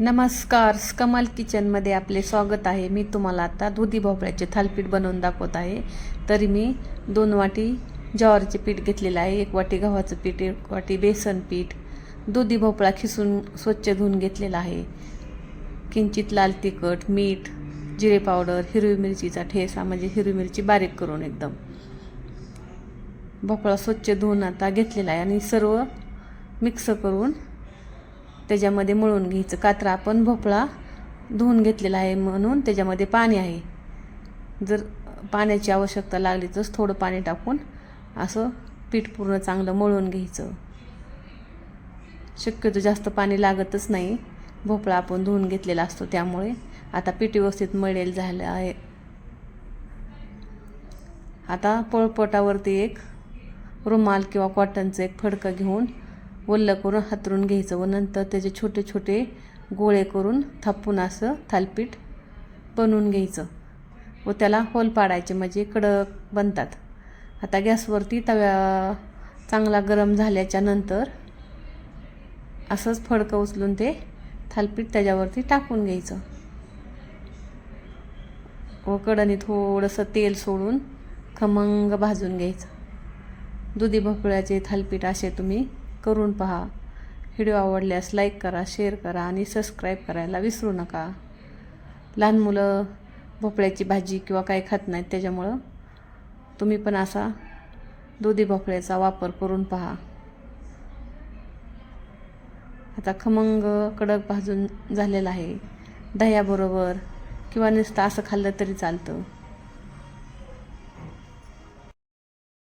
नमस्कार कमाल किचनमध्ये आपले स्वागत आहे. मी तुम्हाला आता दुधी भोपळ्याचे थालपीठ बनवून दाखवत आहे. तरी मी दोन वाटी ज्वारीचे पीठ घेतलेलं आहे. एक वाटी गव्हाचं पीठ एक वाटी बेसन पीठ. दुधी भोपळा खिसून स्वच्छ धुवून घेतलेला आहे. किंचित लाल तिखट मीठ जिरे पावडर हिरवी मिरचीचा ठेसा म्हणजे हिरवी मिरची बारीक करून एकदम. भोपळा स्वच्छ धुवून आता घेतलेला आहे आणि सर्व मिक्स करून त्याच्यामध्ये मळून घ्यायचं. कात्रा आपण भोपळा धुवून घेतलेला आहे म्हणून त्याच्यामध्ये पाणी आहे. जर पाण्याची आवश्यकता लागली तर थोडं पाणी टाकून असं पीठ पूर्ण चांगलं मळून घ्यायचं. शक्यतो जास्त पाणी लागतच नाही. भोपळा आपण धुवून घेतलेला असतो त्यामुळे आता पीठ व्यवस्थित मळेल झालं आहे. आता पळपोटावरती एक रुमाल किंवा कॉटनचं एक फडकं घेऊन ओल्लं करून हातरून घ्यायचं व नंतर त्याचे छोटे छोटे गोळे करून थापून असं थालपीठ बनवून घ्यायचं. व त्याला होल पाडायचे म्हणजे कडक बनतात. आता गॅसवरती तव्या चांगला गरम झाल्याच्यानंतर असंच फडकं उचलून ते थालपीठ त्याच्यावरती टाकून घ्यायचं. व कडाने थोडंसं तेल सोडून खमंग भाजून घ्यायचं. दुधी भोपळ्याचे थालपीठ असे तुम्ही करून पहा. व्हिडिओ आवडल्यास लाईक करा शेअर करा आणि सबस्क्राईब करायला विसरू नका. लहान मुलं भोपळ्याची भाजी किंवा काही खात नाहीत त्याच्यामुळं तुम्ही पण असा दुधी भोपळ्याचा वापर करून पहा. आता खमंग कडक भाजून झालेला आहे. दह्याबरोबर किंवा नुसतं असं खाल्लं तरी चालतं.